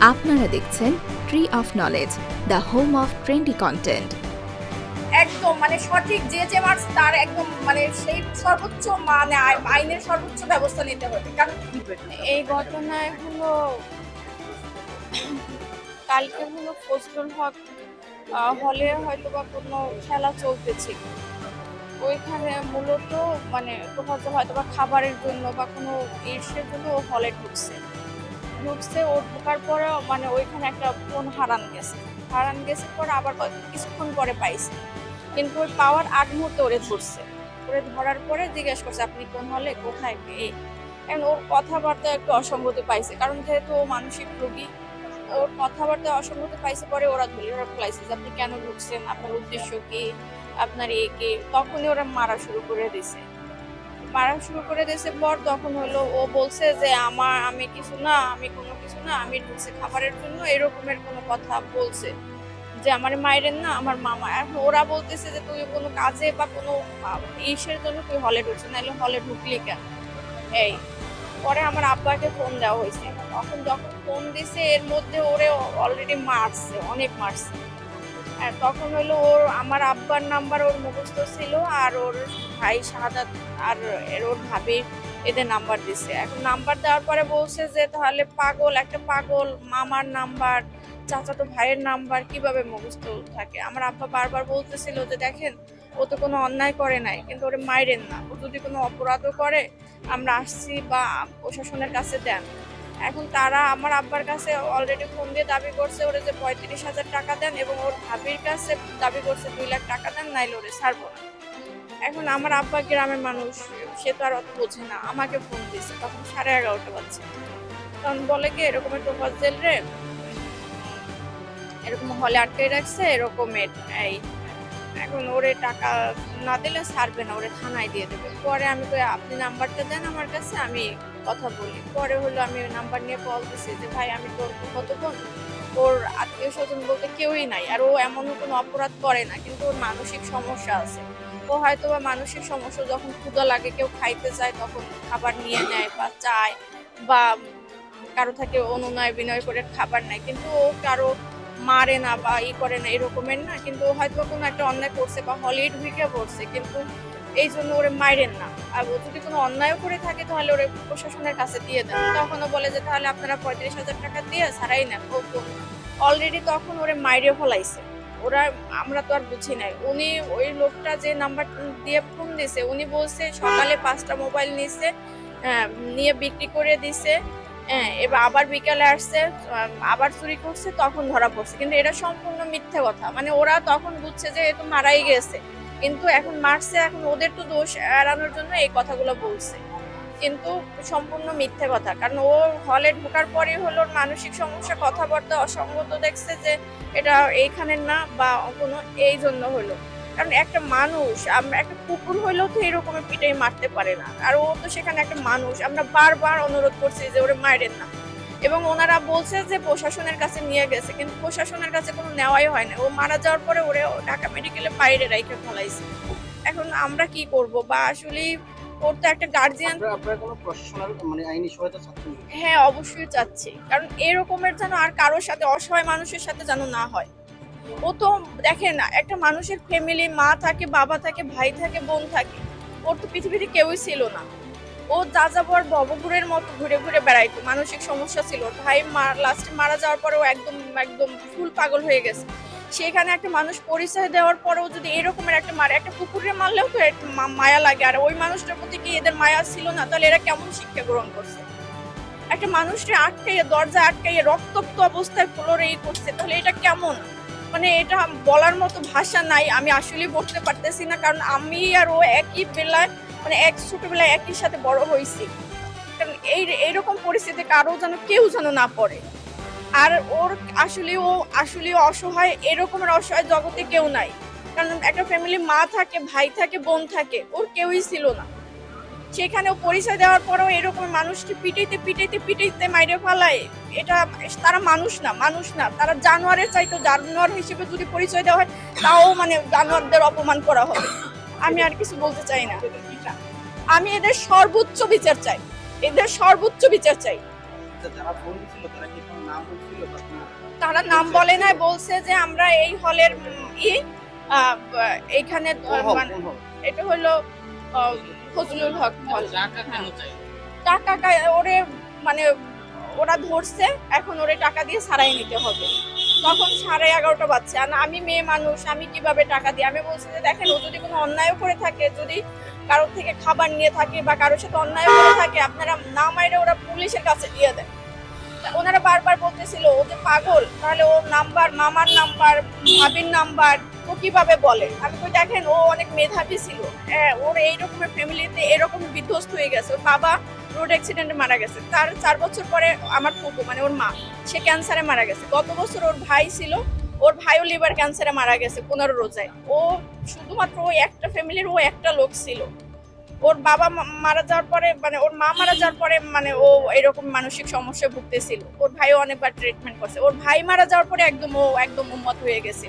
আপনারা দেখছেন tree of knowledge the home of trendy content একদম মানে সঠিক যে যে মার্কস তার একদম মানে সেই সর্বোচ্চ মানে আই- আইনের সর্বোচ্চ ব্যবস্থা নিতে হবে। কারণ এই ঘটনায় হলো, কালকে হলো ফজলুল হক হলে হয়তো বা কোনো খেলা চলতেছে। ওইখানে মূলত মানে হয়তো বা খাবারের জন্য বা কোনো ইসের জন্য হলে ঢুকছে। ঢুকছে ও ঢোকার পরে মানে ওইখানে একটা ফোন হারান গেছে। হারান গেছে পরে আবার কিছুক্ষণ পরে পাইছে। কিন্তু ওই পাওয়ার আগ মুহূর্তে ওরে ধরছে। ওরে ধরার পরে জিজ্ঞেস করছে, আপনি কোন হলে? কোথায়? এই এখন ওর কথাবার্তা একটু অসঙ্গতি পাইছে, কারণ যেহেতু ও মানসিক রোগী, ওর কথাবার্তা অসঙ্গতি পাইছে পরে ওরা ধরে ওরা ফেলাইছে যে, আপনি কেন ঢুকছেন? আপনার উদ্দেশ্য কি? আপনার এ কি? তখনই ওরা মারা শুরু করে দিছে মারা শুরু করে দিয়েছে, পর তখন হলো ও বলছে যে আমার, আমি কিছু না, আমি কোনো কিছু না, আমি ঢুকছে খাবারের জন্য, এরকমের কোনো কথা বলছে যে আমার মায়ের না, আমার মামা। এখন ওরা বলতেছে যে তুই কোনো কাজে বা কোনো ইসের জন্য তুই হলে ঢুকছিস, নাহলে হলে ঢুকলি কেন? এই, পরে আমার আব্বাকে ফোন দেওয়া হয়েছে। তখন যখন ফোন দিছে, এর মধ্যে ওরে অলরেডি মারছে, অনেক মারছে। তখন হলো ওর, আমার আব্বার নাম্বার ওর মুখস্থ ছিল আর ওর ভাই শাহাদাত আর ওর ভাবির এদের নাম্বার দিছে। এখন নাম্বার দেওয়ার পরে বলছে যে, তাহলে পাগল, একটা পাগল, মামার নাম্বার চাচাতো ভাইয়ের নাম্বার কীভাবে মুখস্থ থাকে? আমার আব্বা বারবার বলতেছিল যে, দেখেন, ও তো কোনো অন্যায় করে নাই, কিন্তু ওরে মাইরেন না। ও যদি কোনো অপরাধও করে, আমরা আসছি বা প্রশাসনের কাছে দেন। এখন তারা আমার আব্বার কাছে অলরেডি ফোন দিয়ে দাবি করছে, ওরে যে পঁয়ত্রিশ হাজার টাকা দেন এবং ওর ভাবির কাছে দাবি করছে দুই লাখ টাকা দেন, নাইলে ওরে ছাড়বো না। এখন আমার আব্বা গ্রামের মানুষ, সে তো আর অত বোঝে না, আমাকে ফোন দিছে তখন সাড়ে এগারোটা বাজছে। তখন বলে কি, এরকম একটা ফজল রে, এরকম হলে আটকে রাখছে এরকমের এই, এখন ওরে টাকা না দিলে ছাড়বে না, ওরে থানায় দিয়ে দেবে। পরে আমি কই, আপনি নাম্বারটা দেন আমার কাছে, আমি কথা বলি। পরে হলো আমি নাম্বার নিয়ে কল দিছি যে, ভাই, আমি তোর কত বোন? ওর আত্মীয় স্বজন বলতে কেউই নাই। আর ও এমন কোনো অপরাধ করে না, কিন্তু ওর মানসিক সমস্যা আছে। ও হয়তো বা মানসিক সমস্যা যখন ক্ষুদা লাগে, কেউ খাইতে চায় তখন খাবার নিয়ে নেয় বা চায় বা কারও থেকে অনুনয় বিনয় করে খাবার নেয়। কিন্তু ও কারও মারে না বা ই করে না, এরকমের না। কিন্তু হয়তো কোনো একটা অন্যায় করছে বা হলিউড ঢুকে পড়ছে কিন্তু এই জন্য ওরে মাইরেন না। আর ও যদি কোনো অন্যায় করে থাকে তাহলে ওরে প্রশাসনের কাছে দিয়ে দেন। তখনও বলে যে তাহলে আপনারা পঁয়ত্রিশ হাজার টাকা দিয়ে ছাড়াই নেন। ও অলরেডি তখন ওরে মাইরে ফলাইছে। ওরা আমরা তো আর বুঝি নাই। উনি ওই লোকটা যে নাম্বার দিয়ে ফোন দিছে উনি বলছে সকালে পাঁচটা মোবাইল নিছে আহ, নিয়ে বিক্রি করে দিছে হ্যাঁ এবার আবার বিকালে আসছে আবার চুরি করছে তখন ধরা পড়ছে। কিন্তু এটা সম্পূর্ণ মিথ্যে কথা। মানে ওরা তখন বুঝছে যে এ তো মারাই গেছে। কিন্তু এখন মারছে, এখন ওদের তো দোষ এড়ানোর জন্য এই কথাগুলো বলছে। কিন্তু সম্পূর্ণ মিথ্যে কথা। কারণ ও হলে ঢোকার পরে হলো মানসিক সমস্যা, কথাবার্তা অসঙ্গত দেখছে যে এটা এইখানের না বা কোনো এই জন্য হলো। কারণ একটা মানুষ, আমরা একটা কুকুর হইলেও তো এরকমের পিটাই মারতে পারে না। আর ও তো সেখানে একটা মানুষ, আমরা বারবার অনুরোধ করছি যে ওরে মারেন না। এবং ওনারা বলছে যে প্রশাসনের কাছে নিয়ে গেছে কিন্তু প্রশাসনের কাছে কোনো নেওয়াই হয় না ও মারা যাওয়ার পরে ওরে ঢাকা মেডিকেলে বাইরে রাইখে ফেলাইছে। এখন আমরা কি করব? বা আসলে ওর তো একটা গার্জিয়ান মানে আইনি সহায়তা হ্যাঁ অবশ্যই চাচ্ছি। কারণ এরকমের যেন আর কারোর সাথে অসহায় মানুষের সাথে যেন না হয়। ও তো দেখেন না একটা মানুষের ফ্যামিলি মা থাকে বাবা থাকে ভাই থাকে বোন থাকে। ওর তো পৃথিবীতে কেউই ছিল না। ও যা যাবার ববগুড়ের মতো ঘুরে ঘুরে বেড়াইতো, মানসিক সমস্যা ছিল। ভাই লাস্টে মারা যাওয়ার পরেও একদম একদম ফুল পাগল হয়ে গেছে। সেখানে একটা মানুষ পরিচয় দেওয়ার পরেও যদি এরকমের একটা মারে, একটা কুকুরে মারলেও তো মায়া লাগে। আর ওই মানুষটার প্রতি কি এদের মায়া ছিল না? তাহলে এরা কেমন শিক্ষা গ্রহণ করছে? একটা মানুষকে আটকাইয়ে দরজা আটকাইয়ে রক্তাক্ত অবস্থায় ফ্লোরে ই করছে, তাহলে এটা কেমন? মানে এটা বলার মতো ভাষা নাই, আমি আসলে বলতে পারতেছি না, কারণ আমি আর ও একই বেলায় মানে এক ছোটবেলায় একই সাথে বড় হয়েছি। কারণ এই, এইরকম পরিস্থিতি কারও যেন, কেউ যেন না পড়ে। আর ওর আসলে ও, আসলে অসহায় এরকমের অসহায় জগতে কেউ নাই। কারণ একটা ফ্যামিলি মা থাকে, ভাই থাকে, বোন থাকে, ওর কেউই ছিল না। সেখানে পরিচয় দেওয়ার পরেও এরকম মানুষকে পিটাইতে পিটাইতে পিটাইতে মাইরে ফেলায়। এটা তারা মানুষ না মানুষ না। তারা জানোয়ারের চাইতো জানোয়ার হিসেবে যদি পরিচয় দেওয়া হয়, তাও মানে জানোয়ারদের অপমান করা হবে। আমি আর কিছু বলতে চাই না। আমি এদের সর্বোচ্চ বিচার চাই। এদের সর্বোচ্চ বিচার চাই। দিছিল তারা নাম বলছিল বা কোনো- তারা নাম বলে নাই বলছে যে আমরা এই হলের ই হল, মানে? এটা হলো ফজলুল হক হল টাকা ওরে মানে ওরা ধরছে এখন ওরে টাকা দিয়ে সারাই নিতে হবে। তখন সাড়ে এগারোটা বাজছে। আর আমি মেয়ে মানুষ, আমি কীভাবে টাকা দিই? আমি বলছি যে, দেখেন, ও যদি কোনো অন্যায় করে থাকে, যদি কারোর থেকে খাবার নিয়ে থাকে বা কারোর সাথে অন্যায় করে থাকে, আপনারা না মাইরে ওরা পুলিশের কাছে দিয়ে দেয়। ওনারা বারবার বলতেছিল ও যে পাগল। তাহলে ওর নাম্বার, মামার নাম্বার, ভাবির নাম্বার ও কীভাবে বলে? আমি কই দেখেন ও অনেক মেধাবী ছিল। হ্যাঁ, ওর এইরকমের ফ্যামিলিতে এরকম বিধ্বস্ত হয়ে গেছে। ওর বাবা রোড অ্যাক্সিডেন্টে মারা গেছে। তার চার বছর পরে আমার ফুপু মানে ওর মা সে ক্যান্সারে মারা গেছে। গত বছর ওর ভাই ছিল ওর ভাইও লিভার ক্যান্সারে মারা গেছে পনেরো রোজায়। ও শুধুমাত্র ওই একটা ফ্যামিলির ও একটা লোক ছিল। ওর বাবা মারা যাওয়ার পরে মানে ওর মা মারা যাওয়ার পরে মানে ও এরকম মানসিক সমস্যায় ভুগতেছিল। ওর ভাইও অনেকবার ট্রিটমেন্ট করছে। ওর ভাই মারা যাওয়ার পরে একদম ও একদম উন্মত হয়ে গেছে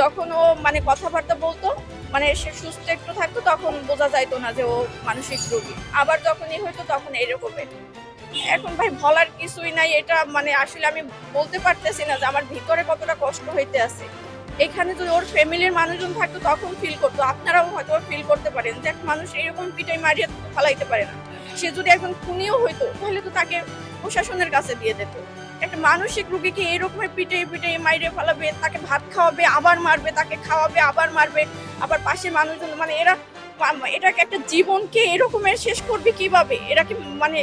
যখন ও মানে কথাবার্তা বলতো মানে সে সুস্থ একটু থাকতো, তখন বোঝা যাইতো না যে ও মানসিক রোগী। আবার যখনই হইতো, তখন এরকমের এখন ভাই, বলার কিছুই নাই। এটা মানে আসলে আমি বলতে পারতেছি না যে আমার ভিতরে কতটা কষ্ট হইতে আছে। এখানে যদি ওর ফ্যামিলির মানুষজন থাকতো, তখন ফিল করতো। আপনারাও হয়তো ফিল করতে পারেন যে একটা মানুষ এরকম পিটাই মারিয়ে ফালাইতে পারে না। সে যদি একজন খুনিও হইতো, তাহলে তো তাকে প্রশাসনের কাছে দিয়ে দিত। একটা মানসিক রুগীকে এরকমের পিটে পিটে মাইরে ফেলাবে তাকে ভাত খাওয়াবে আবার মারবে তাকে খাওয়াবে আবার মারবে আবার পাশে মানুষজন মানে এরা এটাকে একটা জীবনকে এরকমের শেষ করবে কীভাবে? এরা কি মানে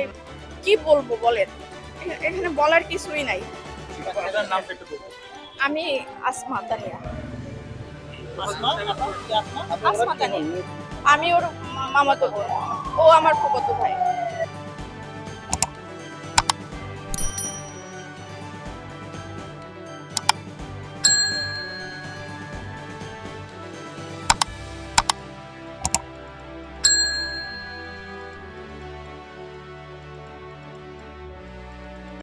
কি বলব বলেন? এখানে বলার কিছুই নাই। আমি আসমা তানিয়া। আসমা? আমি ওর মামাতো বোন। ও আমার ফুফাতো ভাই।